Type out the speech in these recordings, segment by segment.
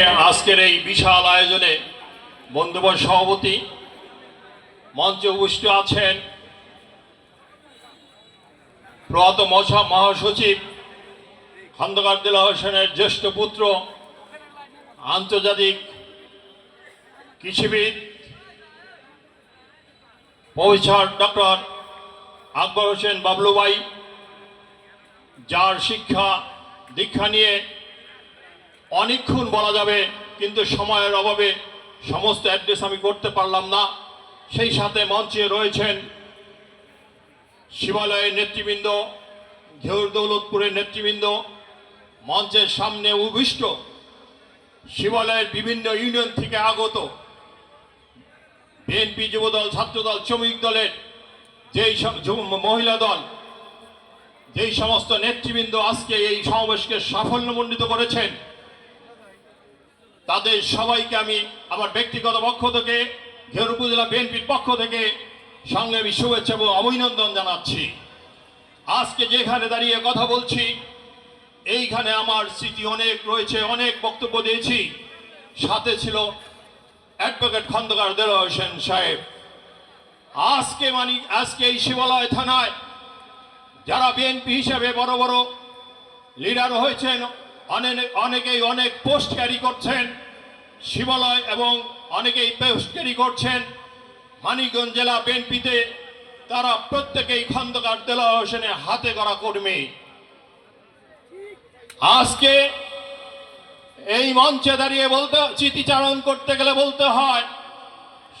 আজকের এই বিশাল আয়োজনে বন্ধুবর সভাপতি মঞ্চে উপস্থিত আছেন প্রয়াত মশা মহাসচিব খন্দকার হোসেনের জ্যেষ্ঠ পুত্র, আন্তর্জাতিক কৃষিবিদ, প্রফেসর ডক্টর আকবর হোসেন বাবলুবাই, যার শিক্ষা দীক্ষা নিয়ে অনেকক্ষণ বলা যাবে, কিন্তু সময়ের অভাবে সমস্ত অ্যাড্রেস আমি করতে পারলাম না। সেই সাথে মঞ্চে রয়েছেন শিবালয়ের নেতৃবৃন্দ ঘেউর দৌলতপুরের নেতৃবৃন্দ, মঞ্চের সামনে উভিষ্ট শিবালয়ের বিভিন্ন ইউনিয়ন থেকে আগত বিএনপি যুবদল, ছাত্রদল, শ্রমিক দলের যেই মহিলা দল, যেই সমস্ত নেতৃবৃন্দ আজকে এই সমাবেশকে সাফল্যমণ্ডিত করেছেন তাদের সবাইকে আমি আমার ব্যক্তিগত পক্ষ থেকে ঘের উপজেলা বিএনপির পক্ষ থেকে সংগ্রামী শুভেচ্ছা এবং অভিনন্দন জানাচ্ছি। আজকে যেখানে দাঁড়িয়ে কথা বলছি, এইখানে আমার স্মৃতি অনেক রয়েছে, অনেক বক্তব্য দিয়েছি। সাথে ছিল অ্যাডভোকেট খন্দকার দেল হোসেন সাহেব। আজকে মানি, আজকে এই শিবালয় থানায় যারা বিএনপি হিসেবে বড় বড় লিডার হয়েছেন অনেকেই অনেক পোস্ট ক্যারি করছেন, শিবালয় এবং অনেকেই পোস্ট ক্যারি করছেন। মানিকগঞ্জ জেলা বিএনপিতে তারা প্রত্যেকেই খন্দকার দেলা হোসেনের হাতে করা কর্মী। আজকে এই মঞ্চে দাঁড়িয়ে বলতে স্মৃতিচারণ করতে গেলে বলতে হয়,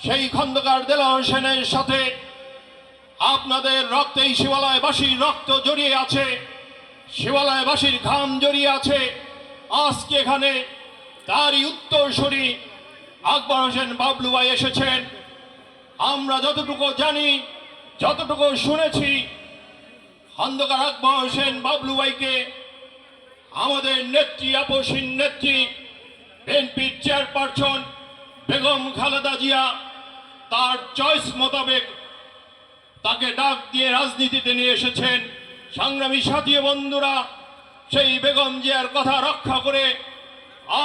সেই খন্দকার দেলা হোসেনের সাথে আপনাদের রক্তে এই শিবালয়বাসীর রক্ত জড়িয়ে আছে। শিবালয়বাসীর ঘাম জড়িয়ে আছে। আজকে এখানে তারই উত্তরসূরি আকবর হোসেন বাবলু ভাই এসেছেন। আমরা যতটুকু জানি, যতটুকু শুনেছি খন্দকার আকবর হোসেন বাবলু ভাইকে আমাদের নেত্রী, আপসীন নেত্রী, বিএনপির চেয়ারপারসন বেগম খালেদা জিয়া, তার চয়েস মোতাবেক তাকে ডাক দিয়ে রাজনীতিতে নিয়ে এসেছেন। সংগ্রামী সাথী বন্ধুরা, সেই বেগম জিয়ার কথা রক্ষা করে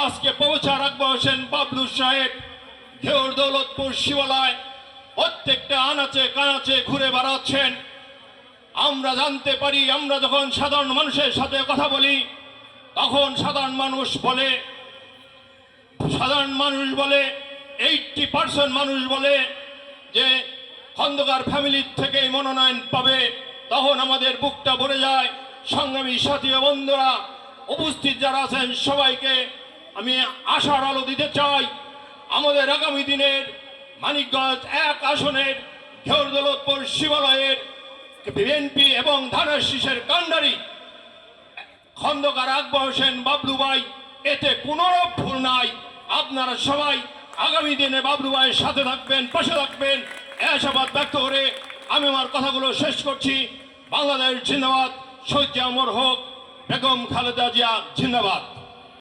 আজকে পৌঁছা রাখব হোসেন বাবলু সাহেব ঘেউর দৌলতপুর শিবালয় প্রত্যেকটা আনাচে কানাচে ঘুরে বেড়াচ্ছেন। আমরা জানতে পারি, আমরা যখন সাধারণ মানুষের সাথে কথা বলি, তখন সাধারণ মানুষ বলে, সাধারণ মানুষ বলে এইটটি পার্সেন্ট মানুষ বলে যে খন্দকার ফ্যামিলির থেকে মনোনয়ন পাবে। তখন আমাদের বুকটা ভরে যায়। সংগ্রামী সাথী বন্ধুরা, উপস্থিত যারা আছেন সবাইকে আমি আশার আলো দিতে চাই। আমাদের আগামী দিনের মানিকগঞ্জ এক আসনের ঘেউর দৌলতপুর শিবালয়ের বিএনপি এবং ধানের শীষের কাণ্ডারি। খন্দকার আকবর হোসেন বাবলু ভাই, এতে কোনো ভুল নাই। আপনারা সবাই আগামী দিনে বাবলু ভাইয়ের সাথে থাকবেন, পাশে থাকবেন। এ আশাবাদ ব্যক্ত করে আমি আমার কথাগুলো শেষ করছি। বাংলাদেশ জিন্দাবাদ শহীদ হোক বেগম খালেদা জিয়া জিন্দাবাদ।